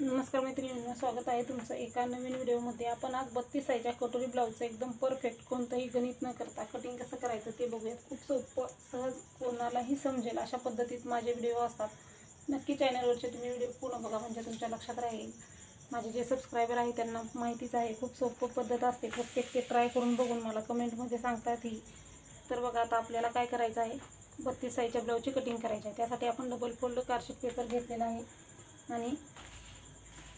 नमस्कार मैत्रिणींना स्वागत आहे तुमचं एका नवीन व्हिडिओमध्ये. आपण आज बत्तीस साईजच्या कटोरी ब्लाऊजचं एकदम परफेक्ट कोणतंही गणित न करता कटिंग कसं करायचं ते बघूयात. खूप सोपं सहज कोणालाही समजेल अशा पद्धतीत माझे व्हिडिओ असतात. नक्की चॅनलवरचे तुम्ही व्हिडिओ पूर्ण बघा म्हणजे तुमच्या लक्षात राहील. माझे जे सबस्क्रायबर आहे त्यांना माहितीच आहे खूप सोपं पद्धत असते. प्रत्येक ते ट्राय करून बघून मला कमेंटमध्ये सांगतात ही. तर बघा आता आपल्याला काय करायचं आहे? बत्तीस साईजच्या ब्लाऊजची कटिंग करायची आहे. त्यासाठी आपण डबल फोल्ड कार्शिक पेपर घेतलेला आहे. आणि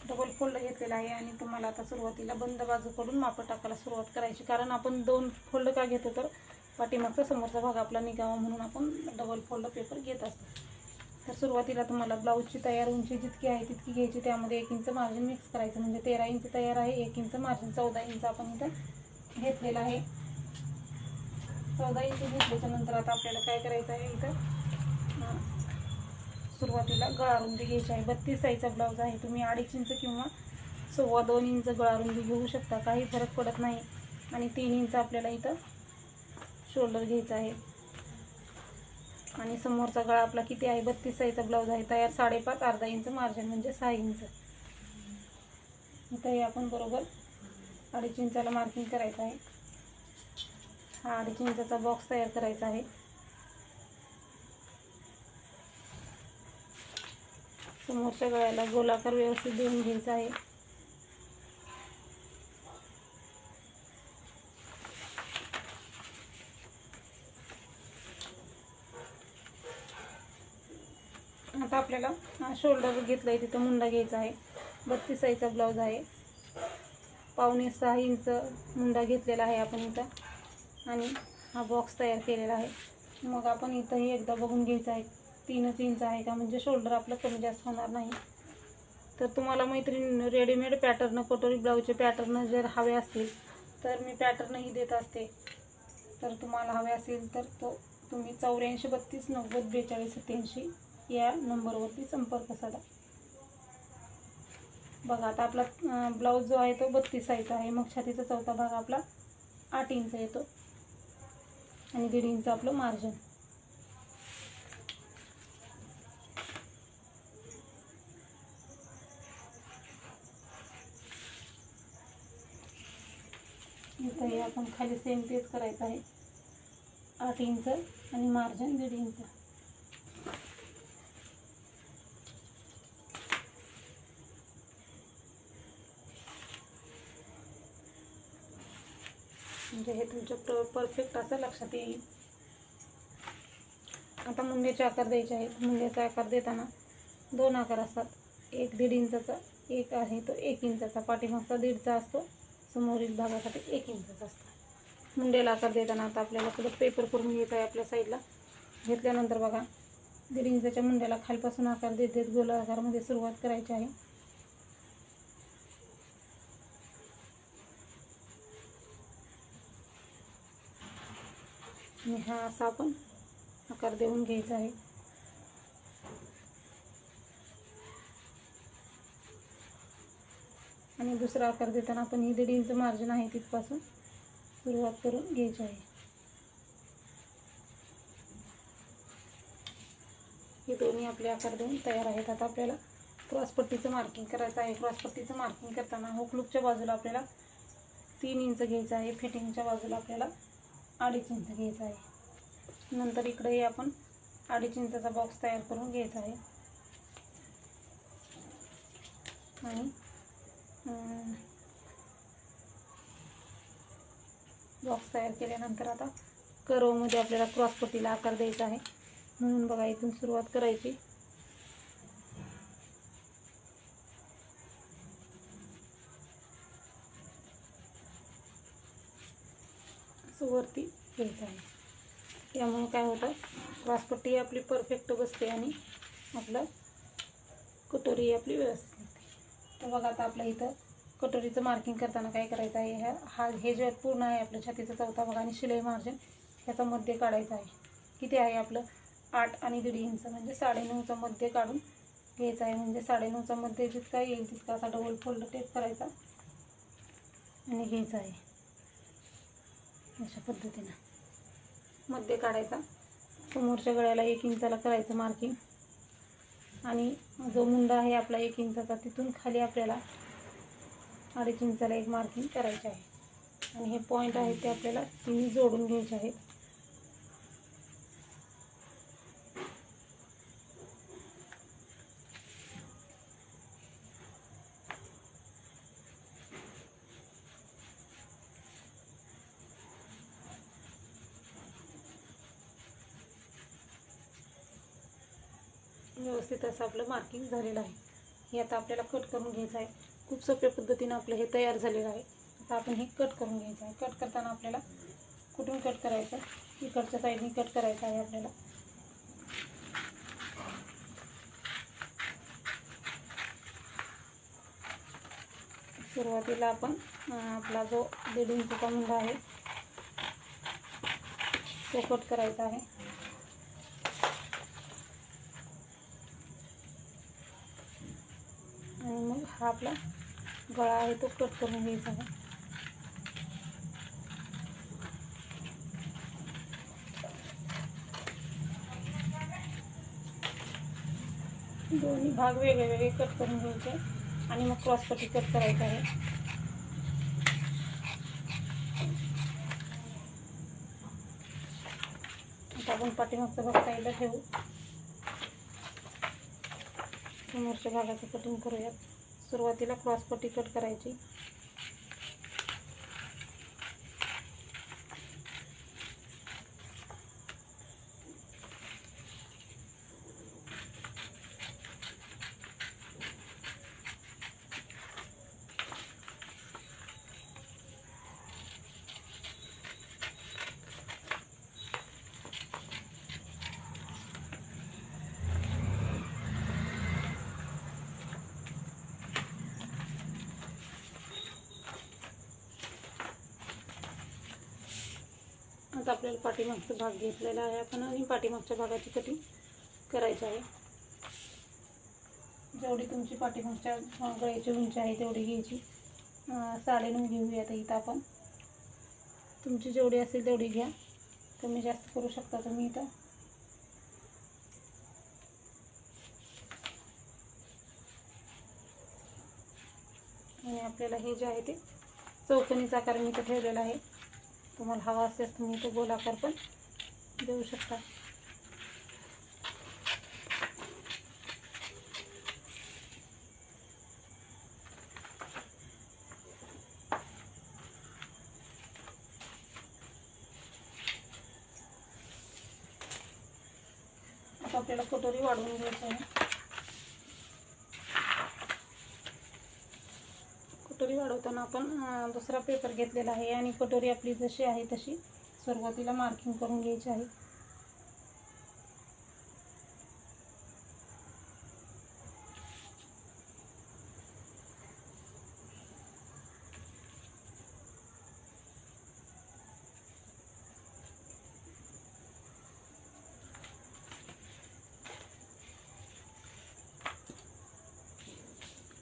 डबल फोल्ड घेतलेला आहे आणि तुम्हाला आता सुरुवातीला बंद बाजूकडून मापं टाकायला सुरुवात करायची. कारण आपण दोन फोल्ड का घेतो तर पाठीमागचा समोरचा भाग आपला निघावा म्हणून आपण डबल फोल्ड पेपर घेत असतो. तर सुरुवातीला तुम्हाला ब्लाऊजची तयार उंची जितकी आहे तितकी घ्यायची. त्यामध्ये एक इंच मार्जिन मिक्स करायचं. म्हणजे तेरा इंच तयार आहे एक इंच मार्जिन चौदा इंच आपण इथं घेतलेलं आहे. चौदा इंच घेतल्याच्या नंतर आता आपल्याला काय करायचं आहे इथं? सुरुवातीला गळारुंदी घ्यायची आहे. बत्तीस साईजचा ब्लाऊज आहे. तुम्ही अडीच इंच किंवा सव्वा दोन इंच गळारुंदी घेऊ शकता. काही फरक पडत नाही. आणि तीन इंच आपल्याला इथं शोल्डर घ्यायचा आहे. आणि समोरचा गळा आपला किती आहे? बत्तीस साईजचा ब्लाऊज आहे. तयार साडेपाच अर्धा इंच मार्जिन म्हणजे सहा इंच. इथंही आपण बरोबर अडीच इंचाला मार्किंग करायचं आहे. हा अडीच इंचाचा बॉक्स तयार करायचा आहे. समोरच्या गळ्याला गोलाकार व्यवस्थित देऊन घ्यायचा आहे. आता आपल्याला हा शोल्डर घेतला आहे तिथं मुंडा घ्यायचा आहे. बत्तीस साईजचा ब्लाऊज आहे. पावणे सहा इंच मुंडा घेतलेला आहे आपण इथं. आणि हा बॉक्स तयार केलेला आहे. मग आपण इथंही एकदा बघून घ्यायचा आहे. तीनच इंच आहे का? म्हणजे शोल्डर आपलं कमी जास्त होणार नाही. तर तुम्हाला मैत्रीण रेडीमेड पॅटर्न कटोरी ब्लाऊजचे पॅटर्न जर हवे असतील तर मी पॅटर्नही देत असते. तर तुम्हाला हवे असेल तर तो तुम्ही चौऱ्याऐंशी बत्तीस नव्वद बेचाळीस सत्याऐंशी या नंबरवरती संपर्क साधा. बघा आता आपला ब्लाऊज जो आहे तो बत्तीस साईजचा आहे. मग छातीचा चौथा भाग आपला आठ इंच येतो आणि दीड इंच आपलं मार्जिन इथंही आपण खाली सेम पेज करायचं आहे. आठ इंच आणि मार्जिन दीड इंच. म्हणजे हे तुमचं परफेक्ट असं लक्षात येईल. आता मुंग्याचे आकार द्यायचे आहेत. मुंग्याचा आकार देताना दोन आकार असतात. एक दीड इंचाचा एक आहे तो एक इंचाचा. पाठीमागचा दीडचा असतो. समोरील भागासाठी एक इंचच असतं. मुंड्याला आकार देताना आता आपल्याला पुढे पेपर करून घ्यायचा आहे आपल्या साईडला घेतल्यानंतर बघा दीड इंचाच्या मुंड्याला खालपासून आकार देत देत गोल आकारमध्ये सुरुवात करायची आहे. आणि हा असा आपण आकार देऊन घ्यायचा आहे. आणि दुसरा आकार देताना आपण ही दीड इंच मार्जिन आहे तिथपासून सुरुवात करून घ्यायची आहे. हे दोन्ही आपले आकार देऊन तयार आहेत. आता आपल्याला क्रॉसपट्टीचं मार्किंग करायचं आहे. क्रॉसपट्टीचं मार्किंग करताना हुकलूकच्या बाजूला आपल्याला तीन इंच घ्यायचं आहे. फिटिंगच्या बाजूला आपल्याला अडीच इंच घ्यायचं आहे. नंतर इकडेही आपण अडीच इंचाचा बॉक्स तयार करून घ्यायचा आहे. आणि बॉक्स तयार केल्यानंतर आता करवमध्ये आपल्याला क्रॉसपट्टीला आकार द्यायचा आहे. म्हणून बघा इथून सुरुवात करायची. असं वरती घ्यायचं आहे. त्यामुळे काय होतं क्रॉसपट्टी आपली परफेक्ट बसते आणि आपलं कटोरी आपली व्यवस्थित तर बघा आता आपल्या इथं कटोरीचं मार्किंग करताना काय करायचं आहे? ह्या हा हे जे पूर्ण आहे आपलं छातीचा चौथा भाग आणि शिलाई मार्जिन ह्याचा मध्य काढायचा आहे. किती आहे आपलं? आठ आणि दीड इंच म्हणजे साडेनऊचा मध्य काढून घ्यायचा आहे. म्हणजे साडेनऊचा मध्य जितका येईल तितका असा डबल फोल्ड टेप करायचा आणि घ्यायचा आहे. अशा पद्धतीनं मध्य काढायचा. समोरच्या गळ्याला एक इंचाला करायचं मार्किंग आणि जो मुंडा आहे आपला एक इंचाचा तिथून खाली आपल्याला अडीच इंचाला एक मार्किंग करायचे आहे. आणि हे पॉईंट आहेत ते आपल्याला तिन्ही जोडून घ्यायचे आहेत. व्यवस्थित असं आपलं मार्किंग झालेलं आहे. हे आता आपल्याला कट करून घ्यायचं आहे. खूप सोप्या पद्धतीनं आपलं हे तयार झालेलं आहे. आता आपण हे कट करून घ्यायचं आहे. कट करताना आपल्याला कुठून कट करायचं आहे? इकडच्या साईडनी कट करायचं आहे आपल्याला. सुरुवातीला आपण आपला जो दीड इंचचा मुंगा आहे तो कट करायचा आहे. आणि मग हा आपला गळा आहे तो कट करून घ्यायचा आहे. दोन्ही भाग वेगळे वेगळे कट करून घ्यायचे आणि मग क्रॉसपट्टी कट करायचं आहे. आपण पाठीमागचा भाग साईडला ठेवू. समोरच्या भागाचं कटिंग करूयात. सुरुवातीला क्रॉसपट्टी कट करायची. आपल्याला पाठीमागचा भाग घेतलेला आहे. आपण आणि पाठीमागच्या भागाची कटिंग करायची आहे. जेवढी तुमची पाठीमागच्या गळ्याची उंची आहे तेवढी घ्यायची. साडे साडेनऊ घेऊया आता इथं आपण. तुमची जेवढी असेल तेवढी घ्या. कमी जास्त करू शकता तुम्ही इथं. आणि आपल्याला हे जे आहे ते चौकणीचा आकार मी इथं ठेवलेला आहे. तुम्हाला हवा असेल तुम्ही तो गोलाकार पण देऊ शकता. आता आपल्याला कटोरी वाढवून घ्यायची आहे. कटोरी आपण दुसरा पेपर घेतलेला आहे आणि कटोरी आपली जशी आहे तशी सुरुवातीला मार्किंग करून घ्यायची आहे.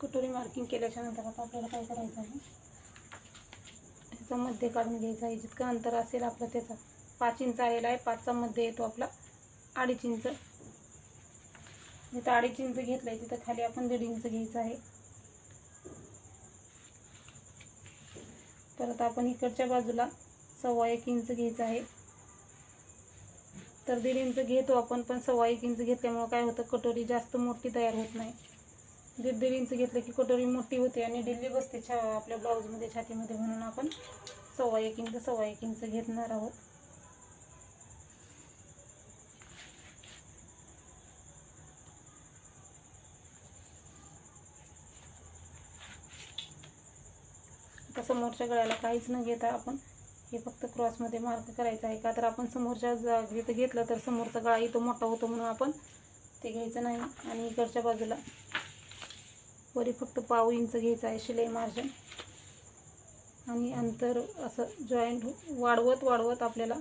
कटोरी मार्किंग केल्याच्यानंतर आता आपल्याला काय करायचं आहे? त्याचा मध्य काढून घ्यायचा. आहे जितकं अंतर असेल आपलं त्याचा. पाच इंच आलेला आहे. पाचचा मध्ये येतो आपला. अडीच इंच. जिथं अडीच इंच घेतलं आहे तिथं खाली आपण दीड इंच घ्यायचं आहे. परत आपण इकडच्या बाजूला सव्वा एक इंच घ्यायचं आहे. तर दीड इंच घेतो आपण पण सव्वा एक इंच घेतल्यामुळं काय होतं? कटोरी जास्त मोठी तयार होत नाही. दीड दीड इंच घेतलं की कटोरी मोठी होते आणि डिल्ली बसते छा आपल्या ब्लाऊजमध्ये छातीमध्ये म्हणून आपण सव्वा एक इंच सव्वा एक इंच घेणार आहोत. आता समोरच्या गळ्याला काहीच न घेता आपण हे फक्त क्रॉसमध्ये मार्क करायचं आहे का? तर आपण समोरच्या जागेत घेतलं तर समोरचा गळा इथं मोठा होतो म्हणून आपण ते घ्यायचं नाही. आणि इकडच्या बाजूला वरी फक्त पाव इंच घ्यायचं आहे शिलाई मार्जिन. आणि अंतर असं जॉईंट वाढवत वाढवत आपल्याला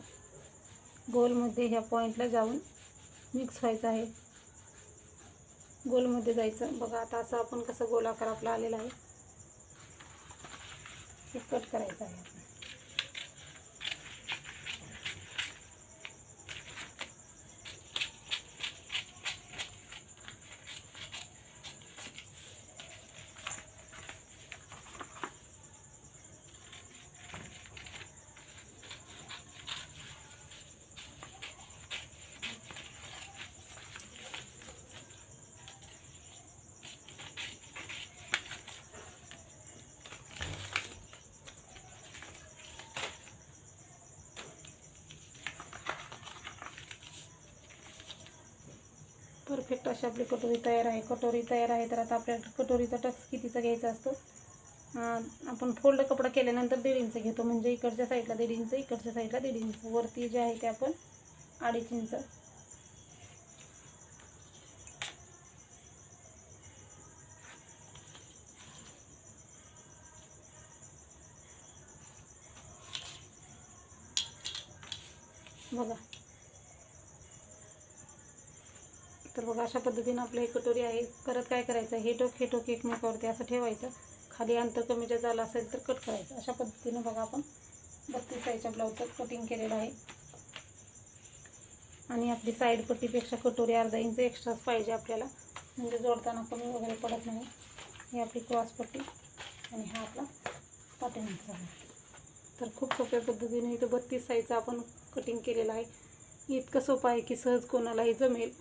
गोलमध्ये ह्या पॉईंटला जाऊन मिक्स व्हायचं आहे. गोलमध्ये जायचं. बघा आता असं आपण कसं गोलाकार आपला आलेला आहे. हे कट करायचं आहे. परफेक्ट अशी आपली कटोरी तयार आहे. कटोरी तयार आहे तर आता आपल्या कटोरीचा टक्स कितीचा घ्यायचा असतो? आपण फोल्ड कपडा केल्यानंतर दीड इंच घेतो. म्हणजे इकडच्या साईडला दीड इंच इकडच्या साईडला दीड इंच. वरती जे आहे ते आपण अडीच इंच. बघा. बघा अशा पद्धतीनं आपलं हे कटोरी आहे. परत काय करायचं? हे टोक हे टोक एकमेकावरती असं ठेवायचं. खाली अंतर कमी जर झालं असेल तर कट करायचं. अशा पद्धतीनं बघा आपण बत्तीस साईजच्या ब्लाऊजचं कटिंग केलेलं आहे. आणि आपली साईड पट्टीपेक्षा कटोरी अर्धा इंच एक्स्ट्राच पाहिजे आपल्याला. म्हणजे जोडताना कमी वगैरे पडत नाही. ही आपली क्रॉस पट्टी आणि हा आपला पाठीमागचा आहे. तर खूप सोप्या पद्धतीने इथं बत्तीस साईजचं आपण कटिंग केलेलं आहे. इतकं सोपं आहे की सहज कोणालाही जमेल.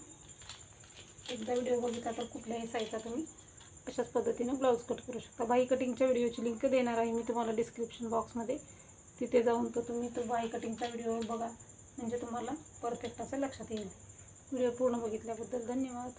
एकदा व्हिडिओ बघितला तर कुठल्याही साईजचा तुम्ही अशाच पद्धतीने ब्लाऊज कट करू शकता. बाई कटिंगच्या व्हिडिओची लिंक देणार आहे मी तुम्हाला डिस्क्रिप्शन बॉक्समध्ये तिथे जाऊन तर तुम्ही तो बाई कटिंगचा व्हिडिओ बघा. म्हणजे तुम्हाला परफेक्ट असं लक्षात येईल. व्हिडिओ पूर्ण बघितल्याबद्दल धन्यवाद.